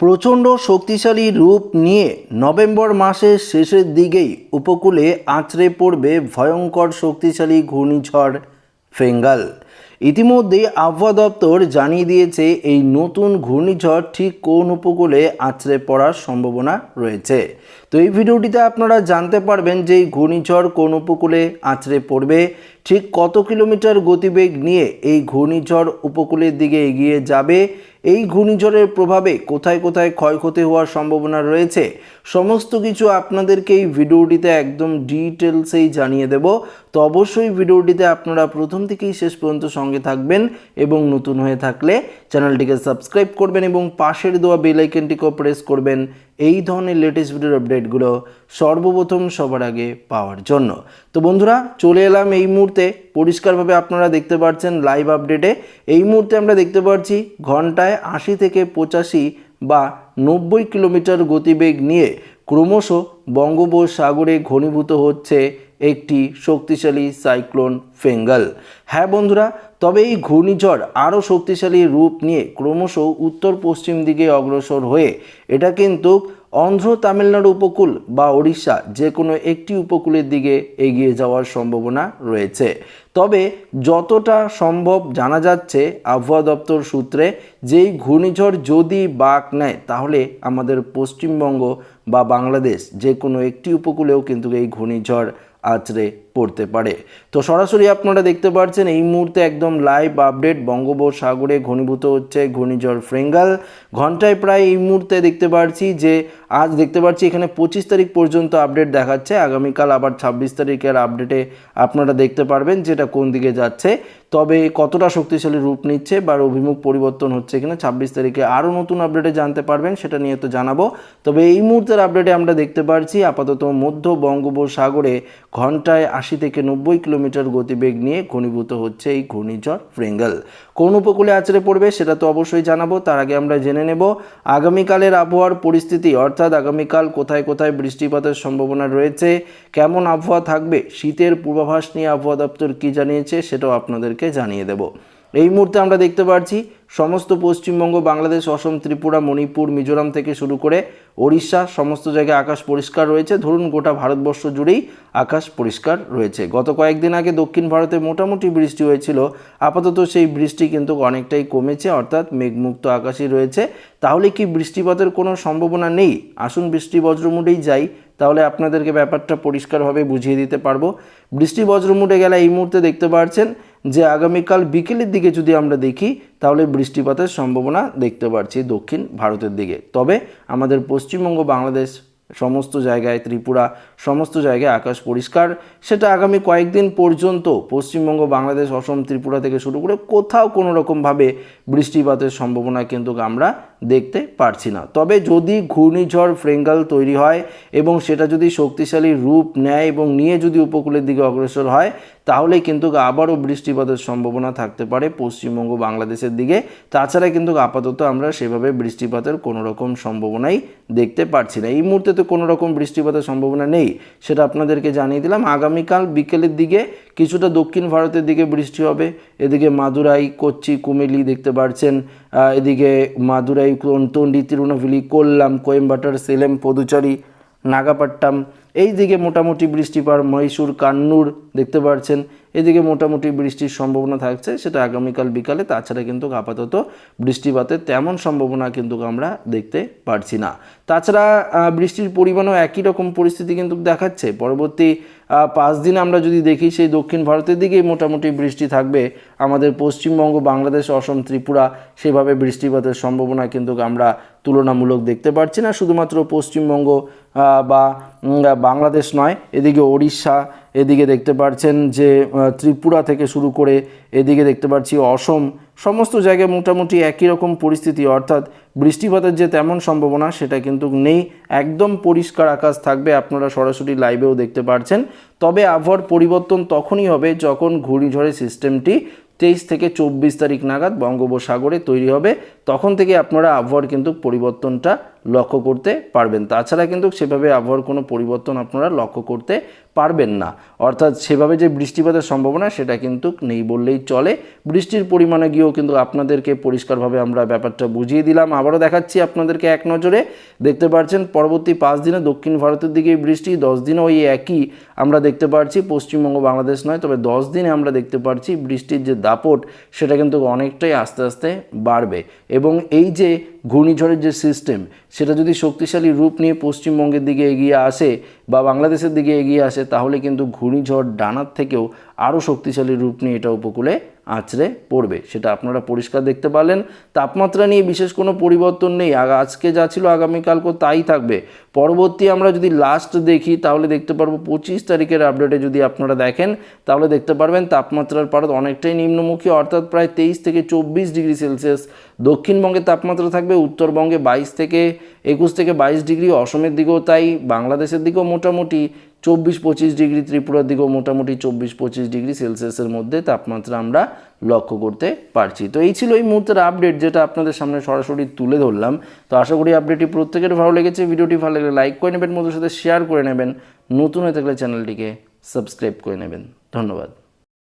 প্রচণ্ড শক্তিশালী রূপ নিয়ে নভেম্বর মাসের শেষের দিকেই উপকূলে আঁচড়ে পড়বে ভয়ঙ্কর শক্তিশালী ঘূর্ণিঝড় ফেঙ্গাল। ইতিমধ্যেই আবহাওয়া দপ্তর জানিয়ে দিয়েছে, এই নতুন ঘূর্ণিঝড় ঠিক কোন উপকূলে আছড়ে পড়ার সম্ভাবনা রয়েছে। তো এই ভিডিওটিতে আপনারা জানতে পারবেন যে এই ঘূর্ণিঝড় কোন উপকূলে আছড়ে পড়বে, ঠিক কত কিলোমিটার গতিবেগ নিয়ে এই ঘূর্ণিঝড় উপকূলের দিকে এগিয়ে যাবে এই ঘূর্ণিঝড়ের প্রভাবে কোথায় কোথায় ক্ষয়ক্ষতি হওয়ার সম্ভাবনা রয়েছে, সমস্ত কিছু আপনাদেরকে এই ভিডিওটিতে একদম ডিটেলসেই জানিয়ে দেব। তো অবশ্যই ভিডিওটিতে আপনারা প্রথম থেকেই শেষ পর্যন্ত সঙ্গে থাকবেন এবং নতুন হয়ে থাকলে চ্যানেলটিকে সাবস্ক্রাইব করবেন এবং পাশের দেওয়া বেল আইকনটিকেও প্রেস করবেন এই ধরনের লেটেস্ট ভিডিওর আপডেটগুলো সর্বপ্রথম সবার আগে পাওয়ার জন্য। তো বন্ধুরা, চলে এলাম এই মুহূর্তে। পরিষ্কারভাবে আপনারা দেখতে পাচ্ছেন লাইভ আপডেটে এই মুহূর্তে আমরা দেখতে পাচ্ছি ঘন্টায় আশি থেকে পঁচাশি বা নব্বই কিলোমিটার গতিবেগ নিয়ে ক্রমশ বঙ্গোপসাগরে ঘনীভূত হচ্ছে একটি শক্তিশালী সাইক্লোন ফেঙ্গাল। হ্যাঁ বন্ধুরা, তবে এই ঘূর্ণিঝড় আরও শক্তিশালী রূপ নিয়ে ক্রমশ উত্তর পশ্চিম দিকে অগ্রসর হয়ে, এটা কিন্তু অন্ধ্র তামিলনাড়ু উপকূল বা ওড়িশা যে কোনো একটি উপকূলের দিকে এগিয়ে যাওয়ার সম্ভাবনা রয়েছে। তবে যতটা সম্ভব জানা যাচ্ছে আবহাওয়া দপ্তর সূত্রে, যেই ঘূর্ণিঝড় যদি বাঁক নেয়, তাহলে আমাদের পশ্চিমবঙ্গ বা বাংলাদেশ যে কোনো একটি উপকূলেও কিন্তু এই ঘূর্ণিঝড় আছড়ে পড়তে পারে। তো সরাসরি আপনারা দেখতে পাচ্ছেন এই মুহূর্তে একদম লাইভ আপডেট বঙ্গোপসাগরে ঘনীভূত হচ্ছে ঘূর্ণিঝড় ফ্রেঙ্গাল। ঘন্টায় প্রায় এই মুহূর্তে দেখতে পাচ্ছি যে, আজ দেখতে পাচ্ছি এখানে পঁচিশ তারিখ পর্যন্ত আপডেট দেখাচ্ছে। আগামীকাল আবার ছাব্বিশ তারিখের আপডেটে আপনারা দেখতে পারবেন যেটা কোন দিকে যাচ্ছে। তবে কতটা শক্তিশালী রূপ নিচ্ছে বা অভিমুখ পরিবর্তন হচ্ছে কিনা ছাব্বিশ তারিখে আরও নতুন আপডেটে জানতে পারবেন, সেটা নিয়ে তো জানাব। তবে এই মুহূর্তের আপডেটে আমরা দেখতে পাচ্ছি আপাতত মধ্য বঙ্গোপসাগরে ঘন্টায় আশি থেকে নব্বই কিলোমিটার গতিবেগ নিয়ে ঘনীভূত হচ্ছে এই ঘূর্ণিঝড় ফ্রেঙ্গেল। কোন উপকূলে আছড়ে পড়বে সেটা তো অবশ্যই জানাব, তার আগে আমরা জেনে নেব আগামীকালের আবহাওয়ার পরিস্থিতি, অর্থাৎ আগামীকাল কোথায় কোথায় বৃষ্টিপাতের সম্ভাবনা রয়েছে, কেমন আবহাওয়া থাকবে, শীতের পূর্বাভাস নিয়ে আবহাওয়া দপ্তর কী জানিয়েছে সেটাও আপনাদেরকে জানিয়ে দেব। এই মুহূর্তে আমরা দেখতে পাচ্ছি সমস্ত পশ্চিমবঙ্গ, বাংলাদেশ, অসম, ত্রিপুরা, মণিপুর, মিজোরাম থেকে শুরু করে ওড়িশা, সমস্ত জায়গায় আকাশ পরিষ্কার রয়েছে। ধরুন গোটা ভারতবর্ষ জুড়েই আকাশ পরিষ্কার রয়েছে। গত কয়েকদিন আগে দক্ষিণ ভারতে মোটামুটি বৃষ্টি হয়েছিল। আপাতত সেই বৃষ্টি কিন্তু অনেকটাই কমেছে, অর্থাৎ মেঘমুক্ত আকাশই রয়েছে। তাহলে কি বৃষ্টিপাতের কোনো সম্ভাবনা নেই? আসুন বৃষ্টি বজ্রমুডেই যাই, তাহলে আপনাদেরকে ব্যাপারটা পরিষ্কারভাবে বুঝিয়ে দিতে পারব। বৃষ্টি বজ্রমুডে গেলে এই মুহূর্তে দেখতে পাচ্ছেন যে আগামীকাল বিকেলের দিকে যদি আমরা দেখি, তাহলে বৃষ্টিপাতের সম্ভাবনা দেখতে পাচ্ছি দক্ষিণ ভারতের দিকে। তবে আমাদের পশ্চিমবঙ্গ, বাংলাদেশ সমস্ত জায়গায়, ত্রিপুরা সমস্ত জায়গায় আকাশ পরিষ্কার। সেটা আগামী কয়েকদিন পর্যন্ত পশ্চিমবঙ্গ, বাংলাদেশ, অসম, ত্রিপুরা থেকে শুরু করে কোথাও কোনো রকমভাবে বৃষ্টিপাতের সম্ভাবনা কিন্তু আমরা দেখতে পারছি না। তবে যদি ঘূর্ণিঝড় ফ্রেঙ্গাল তৈরি হয় এবং সেটা যদি শক্তিশালী রূপ নেয় এবং নিয়ে যদি উপকূলের দিকে অগ্রসর হয় তাহলে কিন্তু আবারও বৃষ্টিপাতের সম্ভাবনা থাকতে পারে পশ্চিমবঙ্গ বাংলাদেশের দিকে। তাছাড়া কিন্তু আপাতত আমরা সেভাবে বৃষ্টিপাতের কোনো রকম সম্ভাবনাই দেখতে পারছি না। এই মুহূর্তে তো কোনো রকম বৃষ্টিপাতের সম্ভাবনা নেই, সেটা আপনাদেরকে জানিয়ে দিলাম। আগামীকাল বিকেলের দিকে কিছুটা দক্ষিণ ভারতের দিকে বৃষ্টি হবে। এদিকে মাদুরাই, কোচ্চি কুমিলি দেখতে পাচ্ছেন এদিকে মাদুরাই তন্ডি তিরুনাভিলি কোল্লাম কোয়েম্বাটার সেলেম পদুচারি নাগাপাট্টাম এই দিকে মোটামুটি বৃষ্টিপাত মহীশূর, কান্নুর দেখতে পাচ্ছেন এদিকে মোটামুটি বৃষ্টির সম্ভাবনা থাকছে, সেটা আগামীকাল বিকালে। তাছাড়া কিন্তু আপাতত বৃষ্টিপাতের তেমন সম্ভাবনা কিন্তু আমরা দেখতে পারছি না। তাছাড়া বৃষ্টির পরিমাণও একই রকম পরিস্থিতি কিন্তু দেখাচ্ছে। পরবর্তী পাঁচ দিন আমরা যদি দেখি, সেই দক্ষিণ ভারতের দিকেই মোটামুটি বৃষ্টি থাকবে। আমাদের পশ্চিমবঙ্গ, বাংলাদেশ, অসম, ত্রিপুরা, সেভাবে বৃষ্টিপাতের সম্ভাবনা কিন্তু আমরা তুলনামূলক দেখতে পাচ্ছি না। শুধুমাত্র পশ্চিমবঙ্গ বা বাংলাদেশ নয়, এদিকে ওড়িশা, এদিকে দেখতে পাচ্ছেন যে ত্রিপুরা থেকে শুরু করে এদিকে দেখতে পাচ্ছি অসম, সমস্ত জায়গায় মোটামুটি একই রকম পরিস্থিতি। অর্থাৎ বৃষ্টিপাতের যে তেমন সম্ভাবনা, সেটা কিন্তু নেই। একদম পরিষ্কার আকাশ থাকবে, আপনারা সরাসরি লাইভেও দেখতে পাচ্ছেন তবে আবহাওয়ার পরিবর্তন তখনই হবে যখন ঘূর্ণিঝড়ের সিস্টেমটি তেইশ থেকে চব্বিশ তারিখ নাগাদ বঙ্গোপসাগরে তৈরি হবে। তখন থেকে আপনারা আবহাওয়ার কিন্তু পরিবর্তনটা লক্ষ্য করতে পারবেন। তাছাড়া কিন্তু সেভাবে আবহাওয়ার কোনো পরিবর্তন আপনারা লক্ষ্য করতে পারবেন না। অর্থাৎ সেভাবে যে বৃষ্টিপাতের সম্ভাবনা, সেটা কিন্তু নেই বললেই চলে। বৃষ্টির পরিমাণে গিয়েও কিন্তু আপনাদেরকে পরিষ্কারভাবে আমরা ব্যাপারটা বুঝিয়ে দিলাম। আবারও দেখাচ্ছি আপনাদেরকে এক নজরে। দেখতে পাচ্ছেন পরবর্তী পাঁচ দিনে দক্ষিণ ভারতের দিকে বৃষ্টি, দশ দিনে ওই একই আমরা দেখতে পাচ্ছি পশ্চিমবঙ্গ, বাংলাদেশ নয়, তবে দশ দিনে আমরা দেখতে পাচ্ছি বৃষ্টির যে দাপট, সেটা কিন্তু অনেকটাই আস্তে আস্তে বাড়বে। এবং এই যে ঘূর্ণিঝড়ের যে সিস্টেম সেটা যদি শক্তিশালী রূপ নিয়ে পশ্চিমবঙ্গের দিকে এগিয়ে আসে বা বাংলাদেশের দিকে এগিয়ে আসে, তাহলে কিন্তু ঘূর্ণিঝড় ডানার থেকেও আরও শক্তিশালী রূপ নিয়ে এটা উপকূলে আছড়ে পড়বে। সেটা আপনারা পরিষ্কার দেখতে পারলেন। তাপমাত্রা নিয়ে বিশেষ কোনো পরিবর্তন নেই। আজকে যা ছিল আগামীকালকেও তাই থাকবে। পরবর্তী আমরা যদি লাস্ট দেখি, তাহলে দেখতে পারব পঁচিশ তারিখের আপডেটে যদি আপনারা দেখেন, তাহলে দেখতে পারবেন তাপমাত্রার পারদ অনেকটাই নিম্নমুখী, অর্থাৎ প্রায় তেইশ থেকে চব্বিশ ডিগ্রি সেলসিয়াস। দক্ষিণবঙ্গে তাপমাত্রা থাকবে, উত্তরবঙ্গে বাইশ থেকে একুশ থেকে বাইশ ডিগ্রি, অসমের দিকেও তাই, বাংলাদেশের দিকেও মোটামুটি চব্বিশ পঁচিশ ডিগ্রি ত্রিপুরার দিকেও মোটামুটি চব্বিশ পঁচিশ ডিগ্রি সেলসিয়াসের মধ্যে তাপমাত্রা আমরা লক্ষ্য করতে পারছি। তো এই ছিল এই মুহূর্তের আপডেট যেটা আপনাদের সামনে সরাসরি তুলে ধরলাম। তো আশা করি আপডেটটি প্রত্যেকের ভালো লেগেছে। ভিডিওটি ভালো লাগলে লাইক করে নেবেন বন্ধুর সাথে শেয়ার করে নেবেন। নতুন হয়ে থাকলে চ্যানেলটিকে সাবস্ক্রাইব করে নেবেন। ধন্যবাদ।